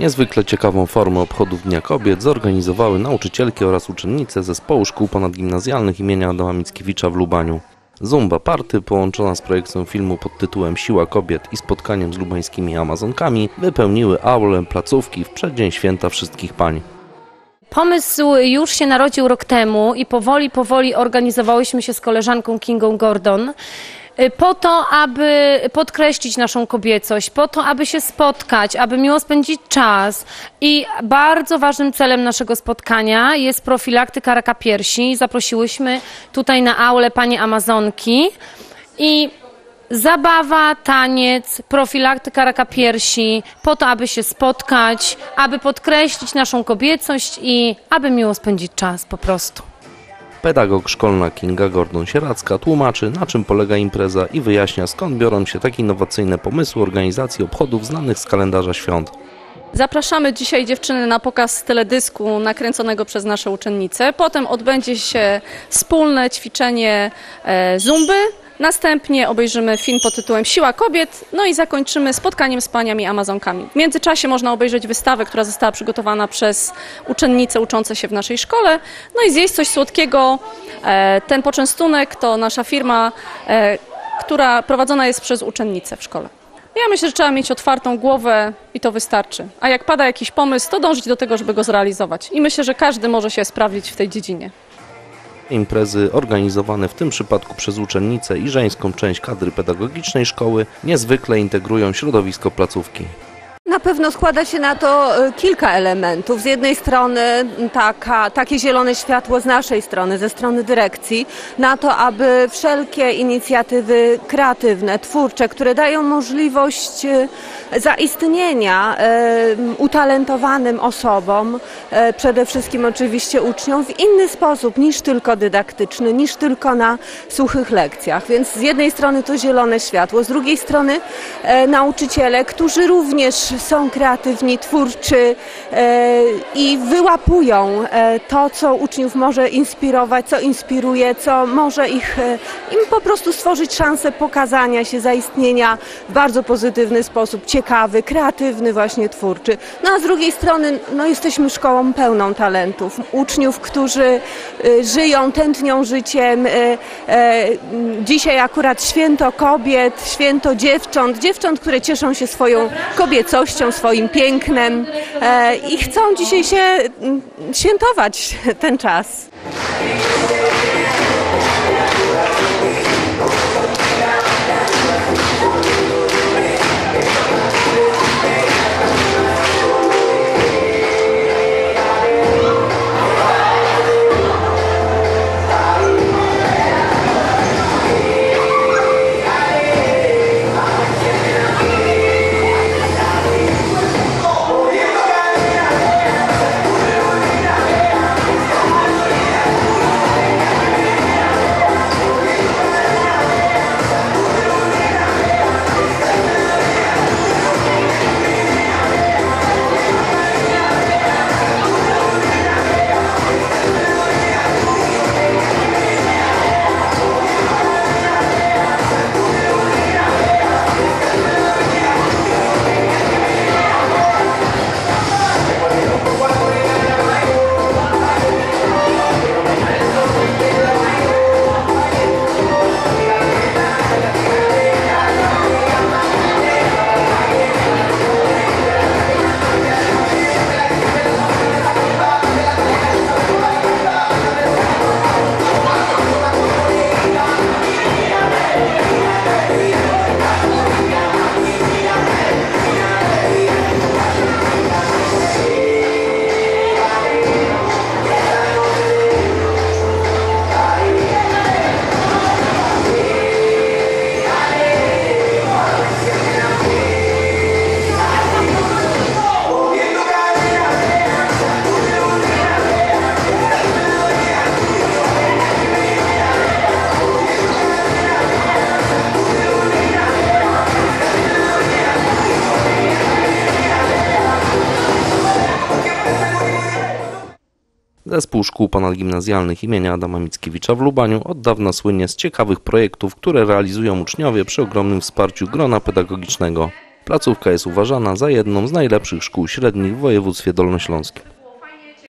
Niezwykle ciekawą formę obchodów Dnia Kobiet zorganizowały nauczycielki oraz uczennice Zespołu Szkół Ponadgimnazjalnych imienia Adama Mickiewicza w Lubaniu. Zumba Party, połączona z projekcją filmu pod tytułem Siła Kobiet i spotkaniem z lubańskimi Amazonkami, wypełniły aulę placówki w przeddzień święta wszystkich pań. Pomysł już się narodził rok temu i powoli, powoli organizowałyśmy się z koleżanką Kingą Gordon po to, aby podkreślić naszą kobiecość, po to, aby się spotkać, aby miło spędzić czas. I bardzo ważnym celem naszego spotkania jest profilaktyka raka piersi. Zaprosiłyśmy tutaj na aulę panie Amazonki i Zabawa, taniec, profilaktyka raka piersi, po to, aby się spotkać, aby podkreślić naszą kobiecość i aby miło spędzić czas po prostu. Pedagog szkolna Kinga Gordon-Sieracka tłumaczy, na czym polega impreza i wyjaśnia, skąd biorą się takie innowacyjne pomysły organizacji obchodów znanych z kalendarza świąt. Zapraszamy dzisiaj dziewczyny na pokaz teledysku nakręconego przez nasze uczennice. Potem odbędzie się wspólne ćwiczenie e, zumby. Następnie obejrzymy film pod tytułem Siła Kobiet, no i zakończymy spotkaniem z paniami Amazonkami. W międzyczasie można obejrzeć wystawę, która została przygotowana przez uczennice uczące się w naszej szkole, no i zjeść coś słodkiego. E, Ten poczęstunek to nasza firma, e, która prowadzona jest przez uczennice w szkole. Ja myślę, że trzeba mieć otwartą głowę i to wystarczy. A jak pada jakiś pomysł, to dążyć do tego, żeby go zrealizować. I myślę, że każdy może się sprawdzić w tej dziedzinie. Imprezy organizowane w tym przypadku przez uczennice i żeńską część kadry pedagogicznej szkoły niezwykle integrują środowisko placówki. Na pewno składa się na to e, kilka elementów. Z jednej strony taka, takie zielone światło z naszej strony, ze strony dyrekcji, na to, aby wszelkie inicjatywy kreatywne, twórcze, które dają możliwość e, zaistnienia e, utalentowanym osobom, przede wszystkim oczywiście uczniom, w inny sposób niż tylko dydaktyczny, niż tylko na suchych lekcjach. Więc z jednej strony to zielone światło, z drugiej strony nauczyciele, którzy również są kreatywni, twórczy e, i wyłapują e, to, co uczniów może inspirować, co inspiruje, co może ich e, im po prostu stworzyć szansę pokazania się, zaistnienia w bardzo pozytywny sposób, ciekawy, kreatywny, właśnie twórczy. No a z drugiej strony no, jesteśmy szkołą pełną talentów, uczniów, którzy żyją, tętnią życiem. Dzisiaj akurat święto kobiet, święto dziewcząt, dziewcząt, które cieszą się swoją kobiecością, swoim pięknem e, i chcą dzisiaj się mm, świętować ten czas. Zespół Szkół Ponadgimnazjalnych imienia Adama Mickiewicza w Lubaniu od dawna słynie z ciekawych projektów, które realizują uczniowie przy ogromnym wsparciu grona pedagogicznego. Placówka jest uważana za jedną z najlepszych szkół średnich w województwie dolnośląskim.